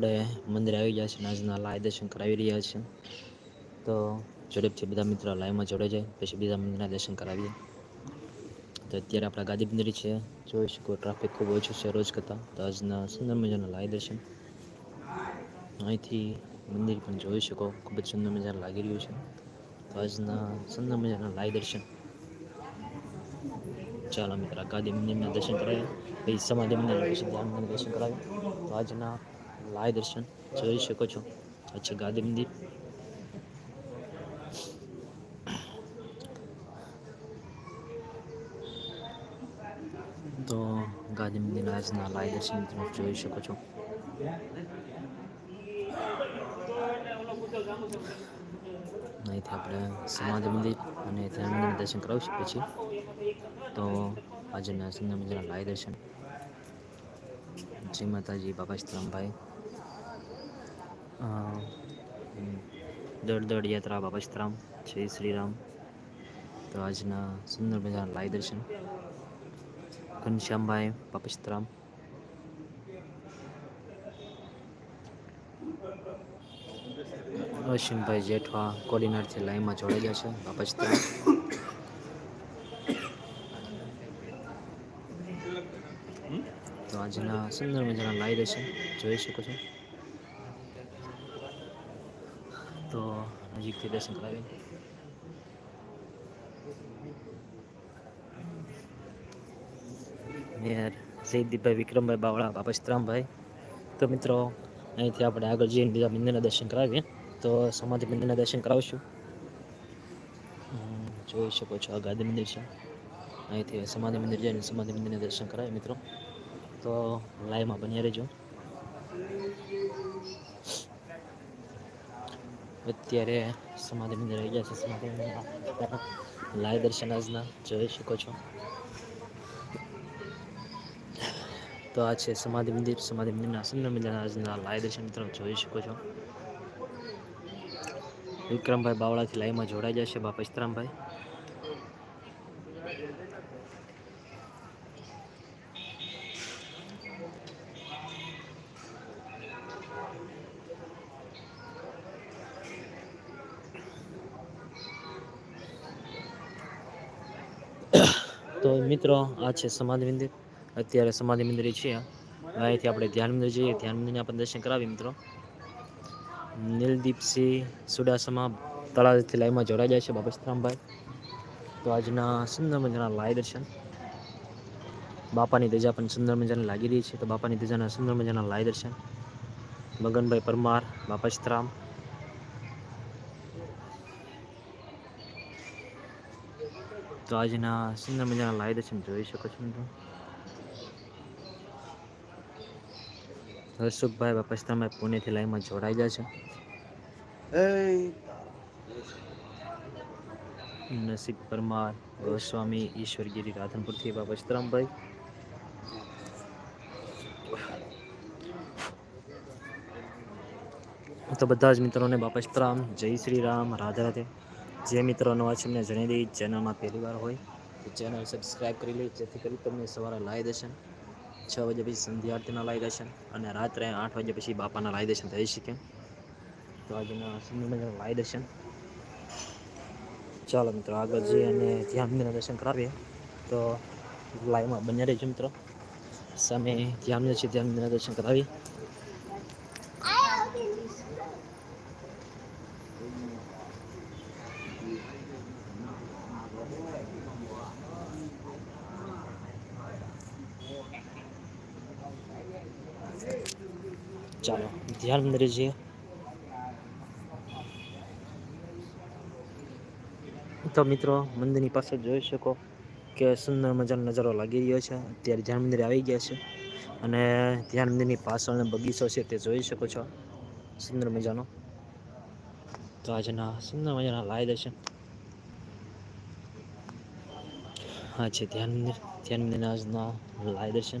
આપણે મંદિરે આવી ગયા છે આજના લાય દર્શન કરાવી રહ્યા છે તો ઝડપથી બધા મિત્રો લાઈવમાં જોડે જાય, પછી બીજા મંદિરના દર્શન કરાવીએ. તો અત્યારે આપણા ગાદી મંદિર છે. જોઈ શકો ટ્રાફિક ખૂબ ઓછું છે રોજ કરતાં. તો આજના સુંદર મજાના લાય દર્શન. અહીંથી મંદિર પણ જોઈ શકો, ખૂબ જ સુંદર મજાનું લાગી રહ્યું છે. તો આજના સુંદર મજાના લાય દર્શન. ચાલો મિત્ર, ગાદી મંદિરના દર્શન કરાવીએ. પછી સમાધિ મંદિર પછી ધ્યાન મંદિર દર્શન કરાવીએ. તો આજના લાય દર્શન, જોઈ શકો છો. અચ્છા ગાદી મંદિર. તો ગાંધી મંદિર આજના લાય દર્શન તમે જોઈ શકો છો. અહીંથી આપણે સમાધિ મંદિર અને મંદિર દર્શન શકીએ પછી. તો આજના મજાના લાય દર્શન. શ્રી માતાજી, બાબા સીતરામભાઈ દળ દળ યાત્રા બાબા જય શ્રી રામ તો આજના સુંદર મજાના લાય દર્શન. ઘનશ્યામભાઈ, બાબા સીતરામ અશ્વિનભાઈ જેઠવા કોડીનારથી લાઈનમાં જોડાઈ ગયા છે બાપસ્તરામ આજના સુંદર મજાના લાઈ દર્શન જોઈ શકો છો. તો નજીકથી દર્શન કરાવી મેયર જયદીપભાઈ વિક્રમભાઈ બાવળા, બાપા શ્રામભાઈ તો મિત્રો, અહીંથી આપણે આગળ જઈને બીજા મંદિરના દર્શન કરાવીએ. તો સમાધિ મંદિરના દર્શન કરાવશું. જોઈ શકો છો આ ગાંધી મંદિર છે. અહીંથી સમાધિ મંદિર જઈને સમાધિ મંદિરના દર્શન કરાવીએ મિત્રો. તો લાઈવમાં બન્યા રહેજો. અત્યારે સમાધિ મંદિર આવી ગયા છે સમાધિ લાઈવ દર્શન આજના જોઈ શકો છો. તો આ છે સમાધિ મંદિર, સમાધિ મંદિરના સુંદર મંદિરના આજના લાય દર્શન મિત્રો જોઈ શકો છો. વિક્રમભાઈ બાવળાથી લાઈમાં જોડાઈ જશે બાપા ઇસ્તરામભાઈ તો મિત્રો, આ છે સમાધિ મંદિર. અત્યારે સમાધિ મંદિર છે અહીંથી આપણે ધ્યાન મંદિર જઈએ. ધ્યાન મંદિરના આપણે દર્શન કરાવીએ મિત્રો. નીલદીપસિંહ સુડાસમા તળાવથી લાઈવમાં જોડાઈ જાય છે બાબા તો આજના સુંદર મજાના લાય દર્શન. બાપાની ધજા પણ સુંદર મજાની લાગી રહી છે. તો બાપાની ધજાના સુંદર મજાના લાય દર્શન. મગનભાઈ પરમાર, બાપા તો આજના સુંદર મજાના લાઈ દર્શન જોઈ શકો છો મિત્રો. હર્ષુખભાઈ બાપસ્તરભાઈ પુણેથી લાઈનમાં જોડાઈ ગયા છે. નસીબ પરમાર, ગોસ્વામી, ઈશ્વરગીરી, રાધનપુરથી બાપસ્તરામભાઈ તો બધા જ મિત્રોને બાપસ્તરામ જય શ્રી રામ. રાધે રાધે. જે મિત્રો નવા છે એમને જણાવી દઈ ચેનલમાં પહેલી વાર હોય તો ચેનલ સબસ્ક્રાઈબ કરી લઈએ જેથી કરી તમને સવારે લાઈ દર્શન, છ વાગ્યા પછી સંધ્યા આરતીના લાઈ દર્શન અને રાત્રે આઠ વાગ્યા પછી બાપાના લાઈ દર્શન થઈ શકે. તો આજના સુંદર લાઈ દર્શન. ચાલો મિત્રો, આગળ જઈએ અને ધ્યાન દર્શન કરાવીએ. તો લાઈવમાં બન્યા રહેજો મિત્રો. સામે ધ્યાન મંદિર છે, ધ્યાન દર્શન કરાવીએ. ચાલો, ધ્યાન મંદિર જઈએ. તો મિત્રો, મંદિરની પાસે જોઈ શકો કે સુંદર મજાનો નજારો લાગી રહ્યો છે. અત્યારે ધ્યાન મંદિરે આવી ગયા છે અને ધ્યાન મંદિરની પાછળનો બગીચો છે તે જોઈ શકો છો. સુંદર મજાનો. તો આજના સુંદર મજાના લાય દર્શન. હા, છે ધ્યાન મંદિર. ધ્યાન મંદિરના આજના લાય દર્શન.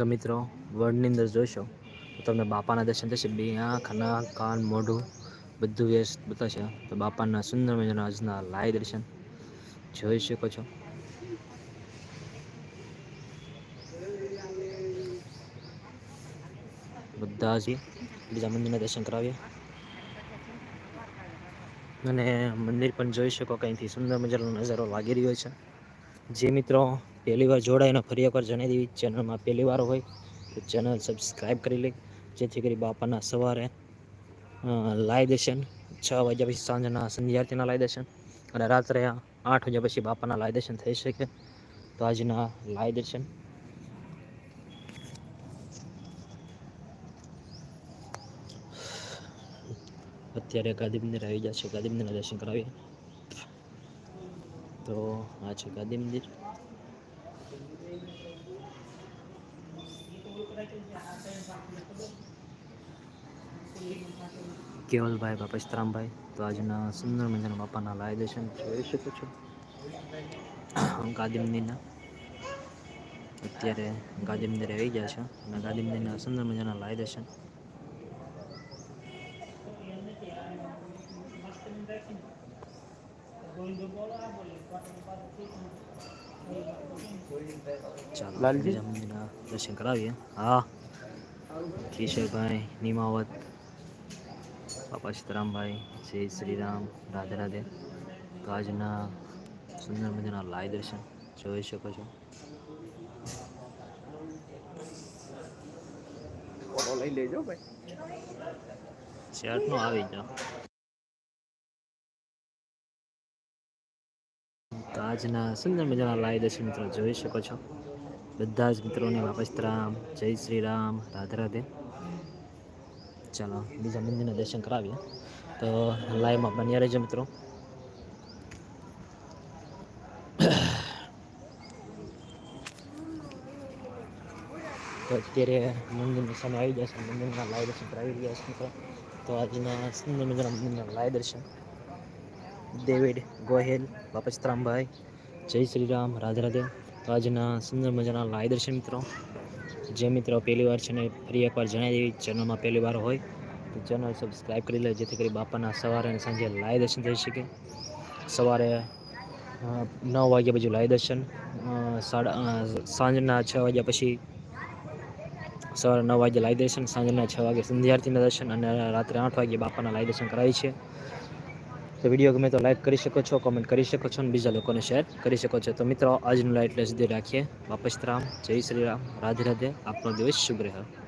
તો મિત્રો વર્ડની અંદર જોઈશો તો તમને બાપાના દર્શન થશે. બે આંખ, નાક, કાન, મોઢું બધું વ્યસ્ત બતાવશે તો બાપાના સુંદર મજાના આજના લાય દર્શન જોઈ શકો છો. બધા જ બીજા મંદિરના દર્શન કરાવીએ. અને મંદિર પણ જોઈ શકો, કંઈથી સુંદર મજાનો નજારો લાગી રહ્યો છે. જે મિત્રો પહેલી વાર જોડાઈને ફરી એકવાર જણાવી દેવી. ચેનલમાં પહેલી વાર હોય તો ચેનલ સબસ્ક્રાઈબ કરી લે. જેથી કરી બાપાના સવારે લાઈ દર્શન છ વાગ્યા પછી સાંજના સંધ્યાર્થીના લાઈ દર્શન અને રાત્રે આઠ વાગ્યા પછી બાપાના લાઈ દર્શન થઈ શકે. તો આજના લાઈ દર્શન અત્યારે ગાદી મંદિર આવી ગયા છે. ગાદી મંદિરના દર્શન કરાવીએ. તો આ છે ગાદી મંદિર. કેવલભાઈ બાપા સીતરામભાઈ તો આજના સુંદર મજાના બાપાના લાય દર્શન જોઈ શકો છો. ગાદીમદીના અત્યારે ગાંધી આવી ગયા છે અને ગાદીમદીના સુંદર મજાના લાય દર્શન. ચાલો લાલજી? દર્શન કરાવીએ. હા. કિશોરભાઈ નિમાવત બાપા સીતારામભાઈ જય શ્રી રામ રાધે રાધે. તો આજના સુંદર મજાના લાય દર્શન જોઈ શકો છો. લઈ લેજો ભાઈ. શર્ટનો આવી જાઓ આજના સુંદર મજાના લાય દર્શન મિત્રો જોઈ શકો છો. બધા જ મિત્રોને વાપસ જય શ્રી રામ રાધે રાધે. ચાલો, બીજા મંદિરના દર્શન કરાવીએ. તો લાઈવમાં બન્યા રહેજો મિત્રો. તો અત્યારે મંદિરની સામે આવી જશે મંદિરના લાય દર્શન કરાવી રહ્યા છે મિત્રો. તો આજના સુંદર મજાના મંદિરના લાય દર્શન. ડેવિડ ગોહેલ બાપસ્તરામભાઈ જય શ્રી રામ રાધે રાધે. આજના સુંદર મજાના લાય દર્શન મિત્રો. જે મિત્રો પહેલી વાર છે ને ફરી એકવાર જણાવી દેવી ચેનલમાં પહેલી વાર હોય, તો ચેનલ સબસ્ક્રાઈબ કરી લે જેથી કરી બાપાના સવારે અને સાંજે લાય દર્શન થઈ શકે. સવારે નવ વાગ્યા પછી લાય દર્શન સાડા સાંજના છ વાગ્યા પછી સવારે નવ વાગે લાય દર્શન, સાંજના છ વાગે સંધ્યાર્થીના દર્શન અને રાત્રે આઠ વાગે બાપાના લાય દર્શન કરાય છે. તો વીડિયો ગમે તો લાઈક કરી શકો છો કોમેન્ટ કરી શકો છો અને બીજા લોકોને શેર કરી શકો છો. તો મિત્રો, આજનું લાઈટ એટલે સુધી રાખીએ. વાપસ રામ. જય શ્રી રામ. રાધે રાધે. આપનો દિવસ શુભ રહે.